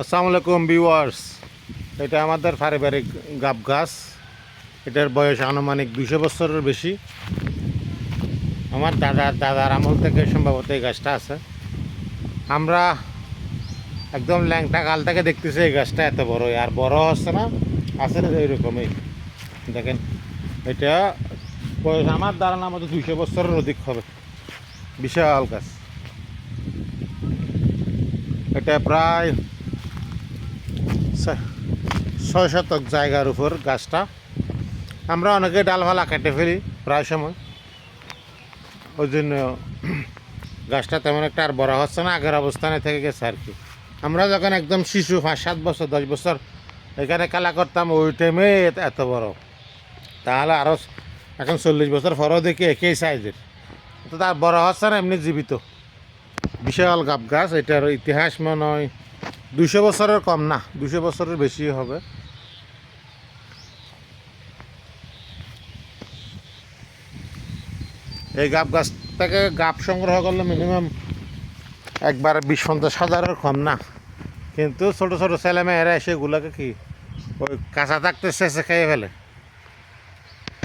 আসসালামু আলাইকুম ভিউয়ার্স। এটা আমাদের পারিবারিক গাব গাছ। এটার বয়স আনুমানিক দুশো বছরের বেশি। আমার দাদার দাদার আমল থেকে সম্ভবত এই গাছটা আছে। আমরা একদম ল্যাংটা কাল থেকে দেখতেছি এই গাছটা এত বড়। আর বড় হচ্ছে না, আছে না এইরকমই। দেখেন, এটা বয়স আমার ধারণা মতো দুইশো বছরের অধিক হবে। বিশাল গাছ। এটা প্রায় ছয়- শতক জায়গার উপর গাছটা। আমরা অনেকে ডালপালা কেটে ফেলি প্রায় সময়। ওই জন্য গাছটা তেমন একটা আর বড় হচ্ছে না, আগের অবস্থানে থেকে গেছে আর কি। আমরা যখন একদম শিশু, পাঁচ, সাত বছর, দশ বছর এখানে খেলা করতাম, ওই টাইমে এত- এত বড়। তাহলে আরও এখন চল্লিশ বছর পরও দেখি একই সাইজের তো তার বড় হচ্ছে না, এমনি জীবিত। বিশাল গাব গাছ, এটার ইতিহাস মনে হয় দুশো বছরের কম না দুশো বছরের বেশি হবে। এই গাব গাছ থেকে গাব সংগ্রহ করলে মিনিমাম একবার বিশ পঞ্চাশ হাজারের কম না। কিন্তু ছোটো ছোটো ছেলেমেয়েরা এসে এগুলোকে কি ওই কাঁচা থাকতে শেষে খেয়ে ফেলে।